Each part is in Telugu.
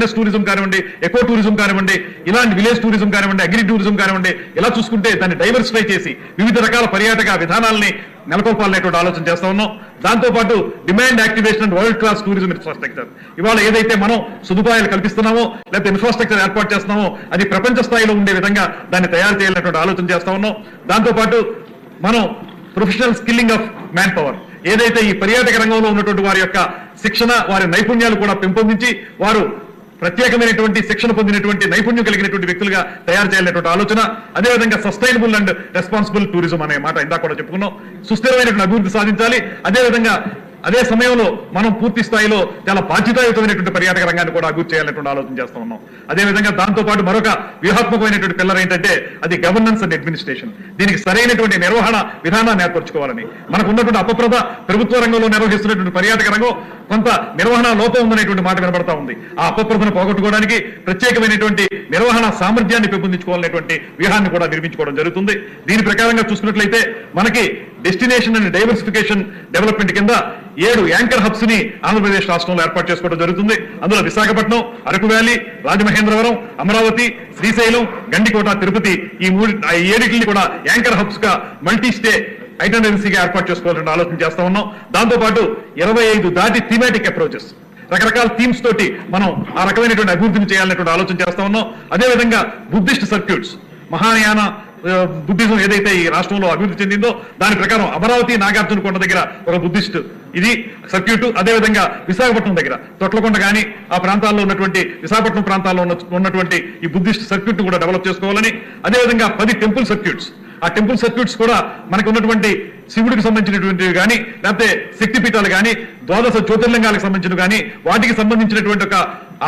వెల్నెస్ టూరిజం కానివ్వండి ఎకో టూరిజం కానివ్వండి ఇలాంటి విలేజ్ టూరిజం కానివ్వండి అగ్రి టూరిజం కానివ్వండి ఇలా చూసుకుంటే దాన్ని డైవర్సిఫై చేసి వివిధ రకాల పర్యాటక విధానాలని నెలకొల్పాలనేటువంటి ఆలోచన చేస్తా ఉన్నాం. దాంతోపాటు demand activation and world class tourism infrastructure ఇవాళ ఏదైతే మనం సదుపాయాలు కల్పిస్తున్నామో లేకపోతే ఇన్ఫ్రాస్ట్రక్చర్ ఏర్పాటు చేస్తున్నామో అది ప్రపంచ స్థాయిలో ఉండే విధంగా దాన్ని తయారు చేయాలనేటువంటి ఆలోచన చేస్తా ఉన్నాం. దాంతోపాటు మనం professional skilling of manpower ఏదైతే ఈ పర్యాటక రంగంలో ఉన్నటువంటి వారి యొక్క శిక్షణ వారి నైపుణ్యాలు కూడా పెంపొందించి వారు ప్రత్యేకమైనటువంటి శిక్షణ పొందినటువంటి నైపుణ్యం కలిగినటువంటి వ్యక్తులుగా తయారు చేయాలనేటువంటి ఆలోచన అదేవిధంగా సస్టైనబుల్ అండ్ రెస్పాన్సిబుల్ టూరిజం అనే మాట ఇందాక కూడా చెప్పుకున్నాం. సుస్థిరమైనటువంటి అభివృద్ధి సాధించాలి. అదేవిధంగా అదే సమయంలో మనం పూర్తి స్థాయిలో చాలా బాధ్యతాయుతమైనటువంటి పర్యాటక రంగాన్ని కూడా అభివృద్ధి చేయాలనేటువంటి ఆలోచన చేస్తూ ఉన్నాం. అదేవిధంగా దాంతోపాటు మరొక వ్యూహాత్మకమైనటువంటి పిల్లర్ ఏంటంటే అది గవర్నెన్స్ అండ్ అడ్మినిస్ట్రేషన్ దీనికి సరైనటువంటి నిర్వహణ విధానాన్ని ఏర్పరచుకోవాలని. మనకు ఉన్నటువంటి అపప్రద ప్రభుత్వ రంగంలో నిర్వహిస్తున్నటువంటి పర్యాటక రంగం కొంత నిర్వహణ లోపం ఉందనేటువంటి మాట వినబడతా ఉంది. ఆ అపప్రదను పోగొట్టుకోవడానికి ప్రత్యేకమైనటువంటి నిర్వహణ సామర్థ్యాన్ని పెంపొందించుకోవాలనేటువంటి వ్యూహాన్ని కూడా నిర్మించుకోవడం జరుగుతుంది. దీని ప్రకారంగా చూసుకున్నట్లయితే మనకి డెస్టినేషన్ అండ్ డైవర్సిఫికేషన్ డెవలప్మెంట్ కింద ఏడు యాంకర్ హబ్స్ని ఆంధ్రప్రదేశ్ రాష్ట్రంలో ఏర్పాటు చేసుకోవడం జరుగుతుంది. అందులో విశాఖపట్నం అరకు వ్యాలీ రాజమహేంద్రవరం అమరావతి శ్రీశైలం గండికోట తిరుపతి ఈ మూడు ఆ ఏడిటిని కూడా యాంకర్ హబ్స్గా మల్టీ స్టే ఐటెండెన్సీగా ఏర్పాటు చేసుకోవాలని ఆలోచన చేస్తా ఉన్నాం. దాంతోపాటు ఇరవై ఐదు దాటి థీమాటిక్ అప్రోచెస్ రకరకాల థీమ్స్ తోటి మనం ఆ రకమైనటువంటి అభివృద్ధిని చేయాలనేటువంటి ఆలోచన చేస్తా ఉన్నాం. అదేవిధంగా బుద్ధిస్ట్ సర్క్యూట్స్ మహాయాన బుద్ధిజం ఏదైతే ఈ రాష్ట్రంలో అభివృద్ధి చెందిందో దాని ప్రకారం అమరావతి నాగార్జున కొండ దగ్గర ఒక బుద్ధిస్ట్. ఇది సర్క్యూట్ అదేవిధంగా విశాఖపట్నం దగ్గర. తొట్లకొండ కానీ ఆ ప్రాంతాల్లో ఉన్నటువంటి విశాఖపట్నం ప్రాంతాల్లో ఉన్న ఉన్నటువంటి ఈ బుద్ధిస్ట్ సర్క్యూట్ కూడా డెవలప్ చేసుకోవాలని అదేవిధంగా పది టెంపుల్ సర్క్యూట్స్. ఆ టెంపుల్ సర్క్యూట్స్ కూడా మనకు ఉన్నటువంటి శివుడికి సంబంధించినటువంటివి కానీ లేకపోతే శక్తిపీఠాలు కానీ ద్వాదశ జ్యోతిర్లింగాలకు సంబంధించిన కానీ వాటికి సంబంధించినటువంటి ఒక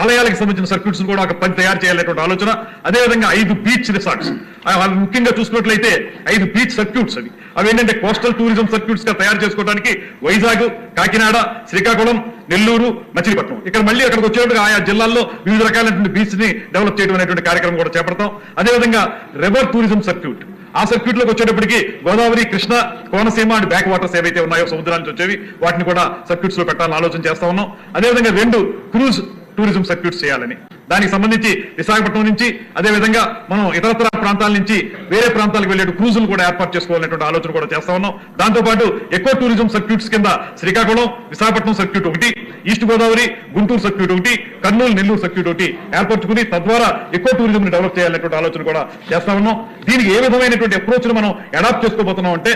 ఆలయాలకు సంబంధించిన సర్క్యూట్స్ కూడా ఒక పని తయారు చేయాలనేటువంటి ఆలోచన. అదేవిధంగా ఐదు బీచ్ రిసార్ట్స్. అవి ముఖ్యంగా చూసుకున్నట్లయితే ఐదు బీచ్ సర్క్యూట్స్ అవి. అవి ఏంటంటే కోస్టల్ టూరిజం సర్క్యూట్స్గా తయారు చేసుకోవడానికి వైజాగ్ కాకినాడ శ్రీకాకుళం నెల్లూరు మచిలీపట్నం. ఇక్కడ మళ్ళీ అక్కడికి వచ్చేటప్పుడు ఆయా జిల్లాల్లో వివిధ రకాలైనటువంటి బీచ్ని డెవలప్ చేయడం అనేటువంటి కార్యక్రమం కూడా చేపడతాం. అదేవిధంగా రివర్ టూరిజం సర్క్యూట్ ఆ సర్క్యూట్లోకి వచ్చేటప్పటికి Godavari Krishna Konaseema and backwaters ఏవైతే ఉన్నాయో సముద్రానికి నుంచి వచ్చేవి వాటిని కూడా సర్క్యూట్స్లో పెట్టాలని ఆలోచన చేస్తా ఉన్నాం. అదేవిధంగా రెండు క్రూజ్ టూరిజం సర్క్యూట్స్ చేయాలని. దానికి సంబంధించి విశాఖపట్నం నుంచి అదే విధంగా మనం ఇతరతర ప్రాంతాల నుంచి వేరే ప్రాంతాలకు వెళ్ళే క్రూజులు కూడా ఏర్పాటు చేసుకోవాలనేటువంటి ఆలోచన కూడా చేస్తా ఉన్నాం. దాంతో పాటు ఎక్కువ టూరిజం సర్క్యూట్స్ కింద శ్రీకాకుళం విశాఖపట్నం సర్క్యూట్ ఒకటి ఈస్ట్ గోదావరి గుంటూరు సర్క్యూట్ ఒకటి కర్నూలు నెల్లూరు సర్క్యూట్ ఒకటి ఏర్పరచుకుని తద్వారా ఎక్కువ టూరిజం డెవలప్ చేయాలనేటువంటి ఆలోచన కూడా చేస్తా ఉన్నాం. దీనికి ఏ విధమైనటువంటి అప్రోచ్ను మనం అడాప్ట్ చేసుకోబోతున్నాం అంటే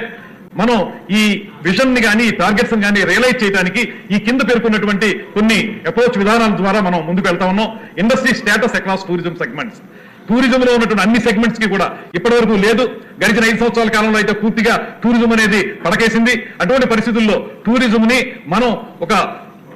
మనం ఈ విజన్ని కానీ టార్గెట్స్ కానీ రియలైజ్ చేయడానికి ఈ కింద పేర్కొన్నటువంటి కొన్ని అప్రోచ్ విధానాల ద్వారా మనం ముందుకు వెళ్తా ఉన్నాం. Industry status across tourism segments. Tourism లో ఉన్నటువంటి అన్ని సెగ్మెంట్స్కి కూడా ఇప్పటివరకు లేదు. గడిచిన ఐదు సంవత్సరాల కాలంలో అయితే పూర్తిగా టూరిజం అనేది పడకేసింది. అటువంటి పరిస్థితుల్లో టూరిజం ని మనం ఒక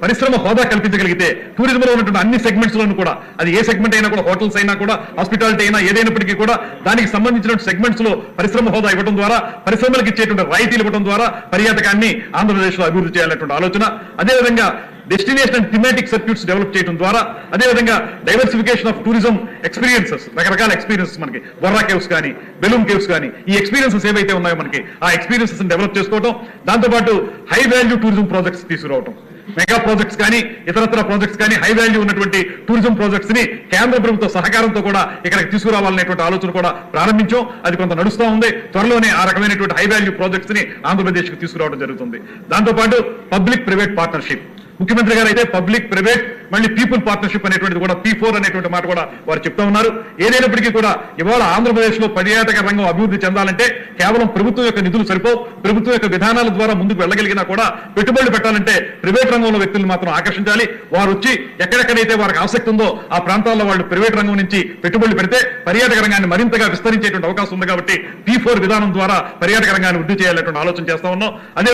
పరిశ్రమ హోదా కల్పించగలిగితే టూరిజంలో ఉన్నటువంటి అన్ని సెగ్మెంట్స్ లోను కూడా అది ఏ సెగ్మెంట్ అయినా కూడా హోటల్స్ అయినా కూడా హాస్పిటాలిటీ అయినా ఏదైనప్పటికీ కూడా దానికి సంబంధించిన సెగ్మెంట్స్లో పరిశ్రమ హోదా ఇవ్వడం ద్వారా పరిశ్రమలకు ఇచ్చేటువంటి రాయితీలు ఇవ్వడం ద్వారా పర్యాటకాన్ని ఆంధ్రప్రదేశ్లో అభివృద్ధి చేయాలనేటువంటి ఆలోచన. అదేవిధంగా destination and thematic circuits develop చేయడం ద్వారా అదేవిధంగా డైవర్సిఫికేషన్ ఆఫ్ టూరిజం ఎక్స్పీరియన్సెస్ రకరకాల ఎక్స్పీరియన్సెస్ మనకి బొర్రా కేవ్స్ కానీ బెలూన్ కేవ్స్ కానీ ఈ ఎక్స్పీరియన్సెస్ ఏవైతే ఉన్నాయో మనకి ఆ ఎక్స్పీరియన్సెస్ డెవలప్ చేసుకోవడం దాంతోపాటు హై వాల్యూ టూరిజం ప్రాజెక్ట్స్ తీసుకురావడం మెగా ప్రాజెక్ట్స్ కానీ ఇతరత్ర ప్రాజెక్ట్స్ కానీ హై వాల్యూ ఉన్నటువంటి టూరిజం ప్రాజెక్ట్స్ని కేంద్ర ప్రభుత్వ సహకారంతో కూడా ఇక్కడికి తీసుకురావాలనేటువంటి ఆలోచన కూడా ప్రారంభించాం. అది కొంత నడుస్తూ ఉంది. త్వరలోనే ఆ రకమైనటువంటి హై వాల్యూ ప్రాజెక్ట్స్ని ఆంధ్రప్రదేశ్కి తీసుకురావడం జరుగుతుంది. దాంతోపాటు పబ్లిక్ ప్రైవేట్ పార్ట్నర్షిప్. ముఖ్యమంత్రి గారు అయితే పబ్లిక్ ప్రైవేట్ మళ్ళీ పీపుల్ పార్ట్నర్షిప్ అనేటువంటిది కూడా పీ ఫోర్ అనేటువంటి మాట కూడా వారు చెప్తా ఉన్నారు. ఏదైనప్పటికీ కూడా ఇవాళ ఆంధ్రప్రదేశ్లో పర్యాటక రంగం అభివృద్ధి చెందాలంటే కేవలం ప్రభుత్వం యొక్క నిధులు సరిపోవు. ప్రభుత్వం యొక్క విధానాల ద్వారా ముందుకు వెళ్ళగలిగినా కూడా పెట్టుబడులు పెట్టాలంటే ప్రైవేట్ రంగంలో వ్యక్తులను మాత్రం ఆకర్షించాలి. వారు వచ్చి ఎక్కడెక్కడైతే వారికి ఆసక్తి ఉందో ఆ ప్రాంతాల్లో వాళ్ళు ప్రైవేట్ రంగం నుంచి పెట్టుబడులు పెడితే పర్యాటక రంగాన్ని మరింతగా విస్తరించేటువంటి అవకాశం ఉంది కాబట్టి పీ ఫోర్ విధానం ద్వారా పర్యాటక రంగాన్ని వృద్ధి చేయాలనేటువంటి ఆలోచన చేస్తా ఉన్నాం. అదే